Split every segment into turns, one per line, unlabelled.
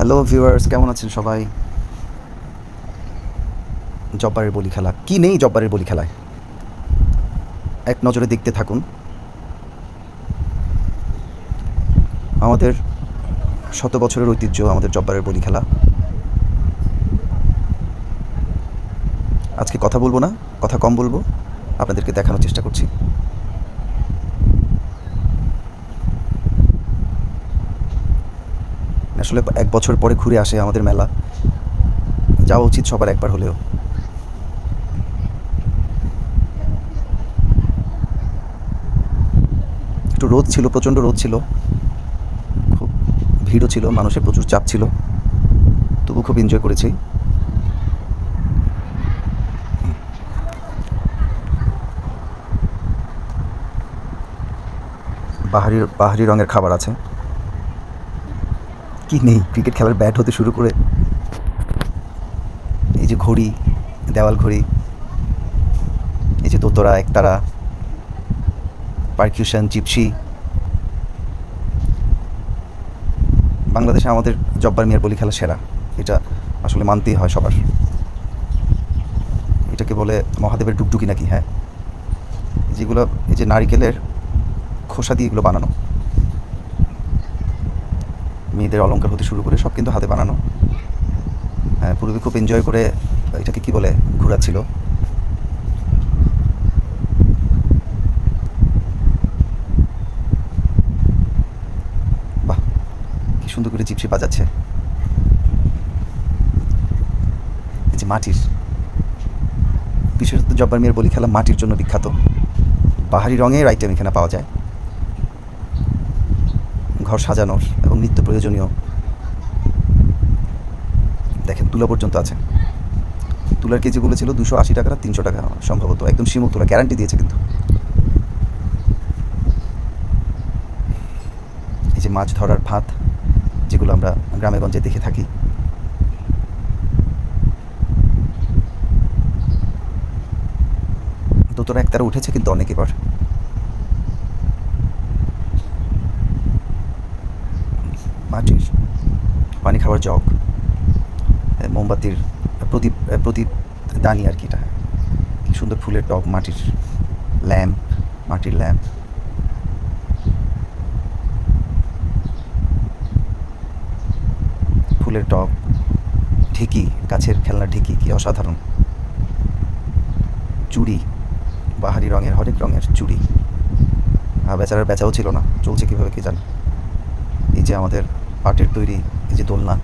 Hello viewers কেমন আছেন সবাই? জব্বারের বলি খেলা। কি নেই জব্বারের বলি খেলায়? এক নজরে দেখতে থাকুন। আমাদের শত বছরের ঐতিহ্য, আমাদের জব্বারের বলি খেলা। আজকে কথা বলব না, কথা কম বলব। আপনাদেরকে দেখানোর চেষ্টা করছি। আসলে এক বছর পরে ঘুরে আসে আমাদের মেলা। যাওয়া উচিত সবার একবার হলেও। একটু রোদ ছিল, প্রচণ্ড রোদ ছিল। খুব ভিড়ও ছিল, মানুষের প্রচুর চাপ ছিল। তবু খুব এনজয় করেছি। বাহারি বাহারি রঙের খাবার আছে। কি নেই? ক্রিকেট খেলার ব্যাট হতে শুরু করে। এই যে ঘড়ি, দেওয়াল ঘড়ি, এই যে দোতরা একতারা পারকিউশন জিপসি বাংলাদেশে আমাদের জব্বার মিয়ার বলি খেলা সেরা। এটা আসলে মানতেই হয় সবার। এটাকে বলে মহাদেবের ডুগডুগি নাকি? হ্যাঁ। যেগুলো এই যে নারিকেলের খোসা দিয়ে এগুলো বানানো। মেয়েদের অলঙ্কার হতে শুরু করে সব কিন্তু হাতে বানানো। হ্যাঁ পূর্বে খুব এনজয় করে এটাকে কি বলে, ঘোরাচ্ছিল। বাহ, কি সুন্দর করে চিপসি বাজাচ্ছে। এই যে মাটির বিশেষত জব্বার মেয়ের বলি খেলা মাটির জন্য বিখ্যাত। পাহাড়ি রঙের আইটেম এখানে পাওয়া যায়। ঘর সাজানোর এবং নিত্য প্রয়োজনীয়। দেখেন, তুলা পর্যন্ত আছে। তুলার কেজি বলেছিল দুশো আশি টাকা তিনশো টাকা সম্ভবত। একদম সীমক তুলা গ্যারান্টি দিয়েছে কিন্তু। এই যে মাছ ধরার ভাত, যেগুলো আমরা গ্রামে গঞ্জে দেখে থাকি। দোতরা একতারা উঠেছে কিন্তু অনেক এবার। মাটির পানি খাবার জগ মোমবাতির প্রদীপ প্রদীপ দানি আর কি এটা। কি সুন্দর ফুলের টব, মাটির ল্যাম্প মাটির ল্যাম্প। ফুলের টব, ঢেকি, গাছের খেলনা ঢেকি, কি অসাধারণ। চুড়ি, বাহারি রঙের, হরেক রঙের চুড়ি। বেচারার বেচাও ছিল না, চলছে কীভাবে কি জানি। এই যে আমাদের পাটের তৈরি এই যে দোলনা।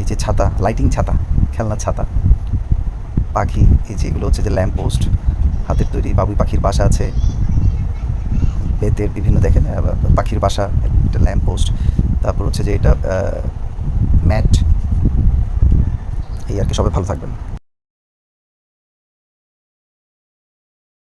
এই যে ছাতা লাইটিং ছাতা খেলনা ছাতা। পাখি, এই যে এগুলো হচ্ছে যে ল্যাম্প পোস্ট হাতের তৈরি বাবুই পাখির বাসা আছে। বেতের বিভিন্ন দেখেন পাখির বাসা, একটা ল্যাম্প পোস্ট তারপর হচ্ছে যে এটা ম্যাট এই আর কি, সবাই ভালো থাকবেন।